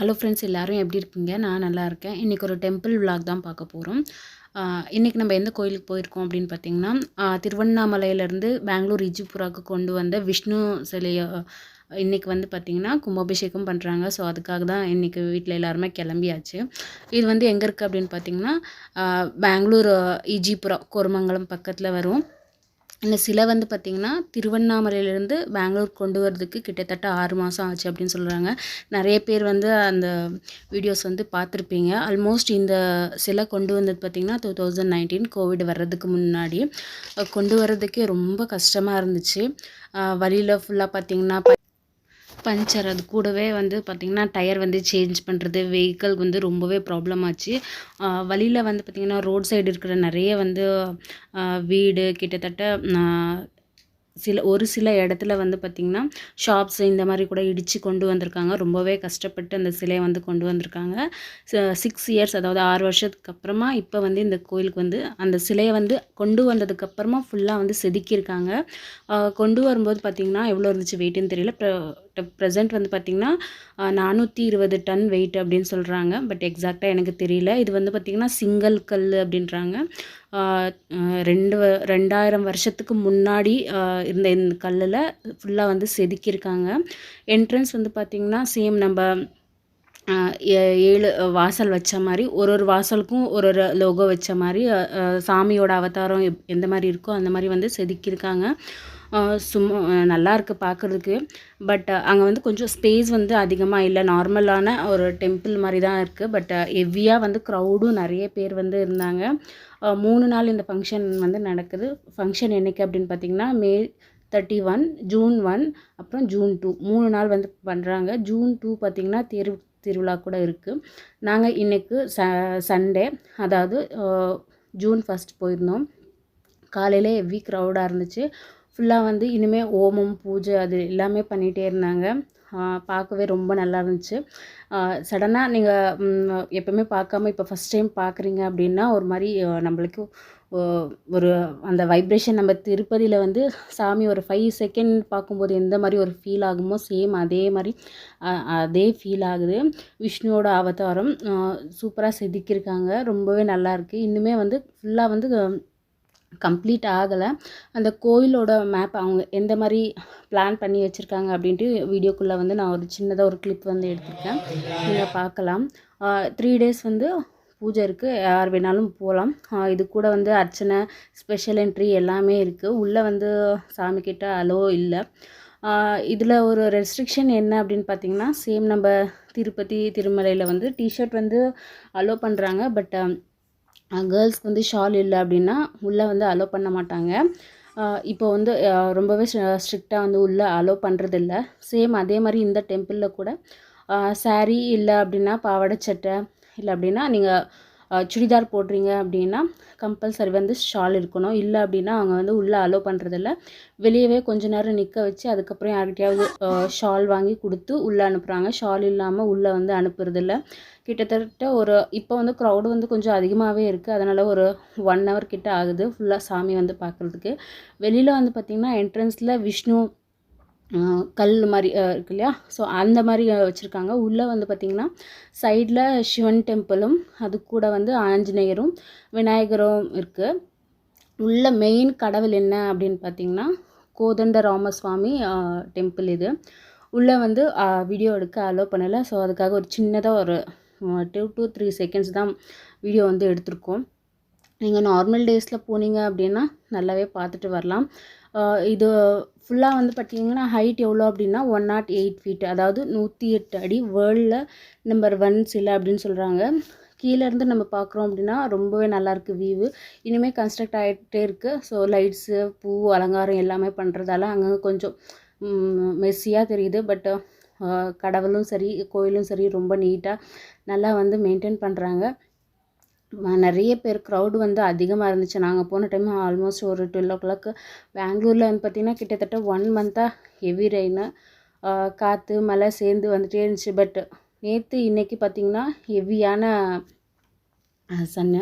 Hello friends எல்லாரும் எப்படி இருக்கீங்க? நான் நல்லா இருக்கேன். இன்றைக்கி ஒரு டெம்பிள் விளாக் தான் பார்க்க போகிறோம் இன்றைக்கி நம்ம எந்த கோயிலுக்கு போயிருக்கோம் அப்படின்னு பார்த்தீங்கன்னா திருவண்ணாமலையிலேருந்து பெங்களூர் இஜிபுராவுக்கு கொண்டு வந்த விஷ்ணு சிலையை இன்றைக்கி வந்து பார்த்திங்கன்னா கும்பாபிஷேகம் பண்ணுறாங்க ஸோ அதுக்காக தான் இன்றைக்கி வீட்டில் எல்லாருமே கிளம்பியாச்சு. இது வந்து எங்கே இருக்குது அப்படின்னு பார்த்தீங்கன்னா பெங்களூர் இஜிபுரா கோரமங்கலம் பக்கத்தில் வரும். இந்த சிலை வந்து பார்த்திங்கன்னா திருவண்ணாமலையிலேருந்து பெங்களூர் கொண்டு வரதுக்கு கிட்டத்தட்ட ஆறு மாதம் ஆச்சு அப்படின்னு சொல்கிறாங்க நிறைய பேர் வந்து அந்த வீடியோஸ் வந்து பார்த்துருப்பீங்க. ஆல்மோஸ்ட் இந்த சிலை கொண்டு வந்தது பார்த்திங்கன்னா டூ தௌசண்ட் நைன்டீன் கோவிட் வர்றதுக்கு முன்னாடி. கொண்டு வர்றதுக்கே ரொம்ப கஷ்டமாக இருந்துச்சு. வழியில் ஃபுல்லாக பார்த்திங்கன்னா பஞ்சர் அது கூடவே வந்து பார்த்திங்கன்னா டயர் வந்து சேஞ்ச் பண்ணுறது வெஹிக்கிள் வந்து ரொம்பவே ப்ராப்ளம் ஆச்சு. வழியில் வந்து பார்த்திங்கன்னா ரோட் சைடு இருக்கிற நிறைய வந்து வீடு கிட்டத்தட்ட சில ஒரு சில இடத்துல வந்து பார்த்திங்கன்னா ஷாப்ஸ் இந்த மாதிரி கூட இடித்து கொண்டு வந்திருக்காங்க. ரொம்பவே கஷ்டப்பட்டு அந்த சிலையை வந்து கொண்டு வந்திருக்காங்க. சிக்ஸ் இயர்ஸ் அதாவது ஆறு வருஷத்துக்கு அப்புறமா இப்போ வந்து இந்த கோயிலுக்கு வந்து அந்த சிலையை வந்து கொண்டு வந்ததுக்கப்புறமா ஃபுல்லாக வந்து செதுக்கியிருக்காங்க. கொண்டு வரும்போது பார்த்திங்கன்னா எவ்வளோ இருந்துச்சு வெயிட்டுன்னு தெரியல. ப்ரெசென்ட் வந்து பார்த்திங்கன்னா நானூற்றி இருபது டன் வெயிட் அப்படின்னு சொல்கிறாங்க பட் எக்ஸாக்டாக எனக்கு தெரியல. இது வந்து பார்த்திங்கன்னா சிங்கல் கல் அப்படின்றாங்க. ரெண்டு வ- ரெண்டாயிரம் வருஷத்துக்கு முன்னாடி இருந்த இந்த கல்லில் ஃபுல்லாக வந்து செதுக்கியிருக்காங்க. என்ட்ரன்ஸ் வந்து பார்த்திங்கன்னா சேம் நம்ம ஏ- ஏழு வாசல் வச்ச மாதிரி ஒரு ஒரு வாசலுக்கும் ஒரு ஒரு லோகோ வச்ச மாதிரி சாமியோட அவதாரம் எப்- எந்த மாதிரி இருக்கோ அந்த மாதிரி வந்து செதுக்கியிருக்காங்க. சும்மா நல்லா இருக்குது பார்க்குறதுக்கு பட் அங்கே வந்து கொஞ்சம் ஸ்பேஸ் வந்து அதிகமாக இல்லை. நார்மலான ஒரு டெம்பிள் மாதிரி தான் இருக்குது பட் ஹெவியாக வந்து க்ரௌடும் நிறைய பேர் வந்து இருந்தாங்க. மூணு நாள் இந்த ஃபங்க்ஷன் வந்து நடக்குது. ஃபங்க்ஷன் என்றைக்கு அப்படின்னு பார்த்தீங்கன்னா May thirty one June one அப்புறம் ஜூன் டூ மூணு நாள் வந்து பண்ணுறாங்க ஜூன் டூ பார்த்திங்கன்னா தெரு திருவிழா கூட இருக்குது நாங்கள் இன்னைக்கு ச சண்டே அதாவது ஜூன் ஃபஸ்ட் போயிருந்தோம். காலையில் ஹெவி க்ரௌடாக இருந்துச்சு. ஃபுல்லாக வந்து இனிமேல் ஓமம் பூஜை அது எல்லாமே பண்ணிகிட்டே இருந்தாங்க. பார்க்கவே ரொம்ப நல்லா இருந்துச்சு. சடனாக நீங்கள் எப்போவுமே பார்க்காம இப்போ ஃபஸ்ட் டைம் பார்க்குறீங்க அப்படின்னா ஒரு மாதிரி நம்மளுக்கு ஒரு அந்த வைப்ரேஷன் நம்ம திருப்பதியில் வந்து சாமி ஒரு ஃபைவ் செகண்ட் பார்க்கும்போது எந்த மாதிரி ஒரு ஃபீல் ஆகுமோ சேம் அதே மாதிரி அதே ஃபீல் ஆகுது. விஷ்ணுவோட அவதாரம் சூப்பராக செதுக்கியிருக்காங்க. ரொம்பவே நல்லாயிருக்கு இன்னுமே வந்து ஃபுல்லாக வந்து கம்ப்ளீட் ஆகலை. அந்த கோயிலோட மேப் அவங்க எந்த மாதிரி பிளான் பண்ணி வச்சுருக்காங்க அப்படின்ட்டு வீடியோக்குள்ளே வந்து நான் ஒரு சின்னதாக ஒரு கிளிப் வந்து எடுத்திருக்கேன். நீங்கள் பார்க்கலாம். த்ரீ டேஸ் வந்து பூஜை இருக்குது யார் வேணாலும் போகலாம் இது கூட வந்து அர்ச்சனை ஸ்பெஷல் என்ட்ரி எல்லாமே இருக்குது உள்ளே வந்து சாமி கிட்ட அலோ இல்லை. இதில் ஒரு ரெஸ்ட்ரிக்ஷன் என்ன அப்படின்னு பார்த்தீங்கன்னா சேம் நம்ம திருப்பதி திருமலையில் வந்து டிஷர்ட் வந்து அலோ பண்ணுறாங்க பட் கேர்ள்ஸ்க்கு வந்து ஷால் இல்லை அப்படின்னா உள்ளே வந்து அலோ பண்ண மாட்டாங்க. இப்போ வந்து ரொம்பவே ஸ்ட்ரிக்டாக வந்து உள்ளே அலோ பண்ணுறதில்ல சேம் அதே மாதிரி இந்த டெம்பிளில் கூட சாரீ இல்லை அப்படின்னா பாவாடை சட்டை இல்லை அப்படின்னா நீங்கள் சுடிதார் போடுறீங்க அப்படின்னா கம்பல்சரி வந்து ஷால் இருக்கணும். இல்லை அப்படின்னா அவங்க வந்து உள்ளே அலோவ் பண்ணுறதில்ல வெளியவே கொஞ்ச நேரம் நிற்க வச்சு அதுக்கப்புறம் யார்கிட்டையாவது ஷால் வாங்கி கொடுத்து உள்ளே அனுப்புகிறாங்க ஷால் இல்லாமல் உள்ளே வந்து அனுப்புறதில்ல. கிட்டத்தட்ட ஒரு இப்போ வந்து க்ரௌடு வந்து கொஞ்சம் அதிகமாகவே இருக்குது அதனால் ஒரு ஒன் ஹவர் கிட்ட ஆகுது. ஃபுல்லாக சாமி வந்து பார்க்குறதுக்கு வெளியில் வந்து பார்த்திங்கன்னா என்ட்ரன்ஸில் விஷ்ணு கல் மாதிரி இருக்கு இல்லையா? ஸோ அந்த மாதிரி வச்சுருக்காங்க. உள்ளே வந்து பார்த்திங்கன்னா சைடில் சிவன் டெம்பிளும் அது கூட வந்து ஆஞ்சநேயரும் விநாயகரும் இருக்குது உள்ள மெயின் கடவுள் என்ன அப்படின்னு பார்த்தீங்கன்னா கோதண்ட ராமசுவாமி டெம்பிள் இது. உள்ளே வந்து வீடியோ எடுக்க அலோவ் பண்ணலை. ஸோ அதுக்காக ஒரு சின்னதாக ஒரு டூ டூ த்ரீ செகண்ட்ஸ் தான் வீடியோ வந்து எடுத்திருக்கோம். நீங்கள் நார்மல் டேஸில் போனீங்க அப்படின்னா நல்லாவே பார்த்துட்டு வரலாம். இது ஃபுல்லாக வந்து பார்த்தீங்கன்னா ஹைட் எவ்வளோ அப்படின்னா ஒன் நாட் எயிட் ஃபீட் அதாவது நூற்றி எட்டு அடி வேர்ல்டில் நம்பர் ஒன் சிலை அப்படின்னு சொல்கிறாங்க கீழேருந்து நம்ம பார்க்குறோம் அப்படின்னா ரொம்பவே நல்லாயிருக்கு வியூவு இனிமேல் கன்ஸ்ட்ரக்ட் ஆகிட்டே இருக்குது ஸோ லைட்ஸு பூ அலங்காரம் எல்லாமே பண்ணுறதால அங்கங்கே கொஞ்சம் மெஸ்ஸியாக தெரியுது. பட் கடவுளும் சரி கோயிலும் சரி ரொம்ப நீட்டாக நல்லா வந்து மெயின்டைன் பண்ணுறாங்க நிறைய பேர் க்ரௌடு வந்து அதிகமாக இருந்துச்சு. நாங்கள் போன டைம் ஆல்மோஸ்ட் ஒரு டுவெல் ஓ கிளாக்கு பெங்களூரில் வந்து பார்த்திங்கன்னா கிட்டத்தட்ட ஒன் மந்த்தாக ஹெவி ரெயின் காற்று மழை சேர்ந்து வந்துகிட்டே இருந்துச்சு. பட் நேற்று இன்னைக்கு பார்த்திங்கன்னா ஹெவியான சன்னு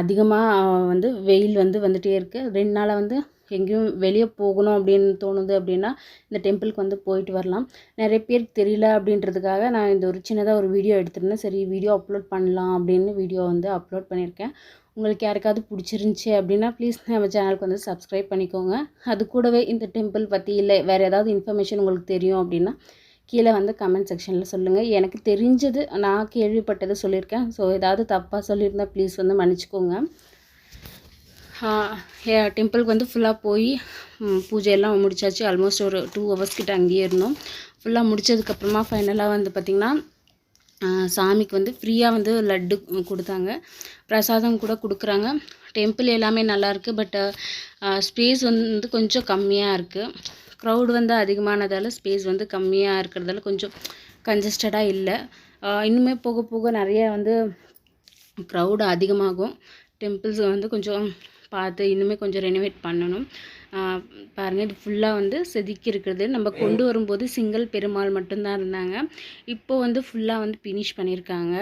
அதிகமாக வந்து வெயில் வந்து வந்துகிட்டே இருக்குது ரெண்டு நாளாக வந்து எங்கேயும் வெளியே போகணும் அப்படின்னு தோணுது அப்படின்னா இந்த டெம்பிளுக்கு வந்து போயிட்டு வரலாம். நிறைய பேருக்கு தெரியல அப்படின்றதுக்காக நான் இந்த ஒரு சின்னதாக ஒரு வீடியோ எடுத்திருந்தேன். சரி வீடியோ அப்லோட் பண்ணலாம் அப்படின்னு வீடியோ வந்து அப்லோட் பண்ணியிருக்கேன். உங்களுக்கு யாருக்காவது பிடிச்சிருந்துச்சி அப்படின்னா ப்ளீஸ் நம்ம சேனலுக்கு வந்து சப்ஸ்கிரைப் பண்ணிக்கோங்க. அது கூடவே இந்த டெம்பிள் பற்றி இல்லை வேறு ஏதாவது இன்ஃபர்மேஷன் உங்களுக்கு தெரியும் அப்படின்னா கீழே வந்து கமெண்ட் செக்ஷனில் சொல்லுங்கள் எனக்கு தெரிஞ்சது நான் கேள்விப்பட்டது சொல்லியிருக்கேன். ஸோ ஏதாவது தப்பாக சொல்லியிருந்தால் ப்ளீஸ் வந்து மன்னிச்சிக்கோங்க. டெம்பிளுக்கு வந்து ஃபுல்லாக போய் பூஜையெல்லாம் முடிச்சாச்சு. ஆல்மோஸ்ட் ஒரு டூ ஹவர்ஸ் கிட்ட அங்கேயே இருந்தோம். ஃபுல்லாக முடிச்சதுக்கப்புறமா ஃபைனலாக வந்து பார்த்திங்கன்னா சாமிக்கு வந்து ஃப்ரீயாக வந்து லட்டு கொடுத்தாங்க. பிரசாதம் கூட கொடுக்குறாங்க. டெம்பிள் எல்லாமே நல்லாயிருக்கு பட் ஸ்பேஸ் வந்து கொஞ்சம் கம்மியாக இருக்குது க்ரௌடு வந்து அதிகமானதால் ஸ்பேஸ் வந்து கம்மியாக இருக்கிறதால கொஞ்சம் கன்ஜஸ்டடாக இல்லை. இன்னுமே போக போக நிறைய வந்து க்ரௌடு அதிகமாகும். டெம்பிள்ஸ் வந்து கொஞ்சம் பார்த்து இன்னுமே கொஞ்சம் ரெனோவேட் பண்ணணும். பாருங்கள் இது ஃபுல்லாக வந்து செதுக்கி இருக்கிறது. நம்ம கொண்டு வரும்போது சிங்கிள் பெருமாள் மட்டும்தான் இருந்தாங்க. இப்போ வந்து ஃபுல்லாக வந்து ஃபினிஷ் பண்ணியிருக்காங்க.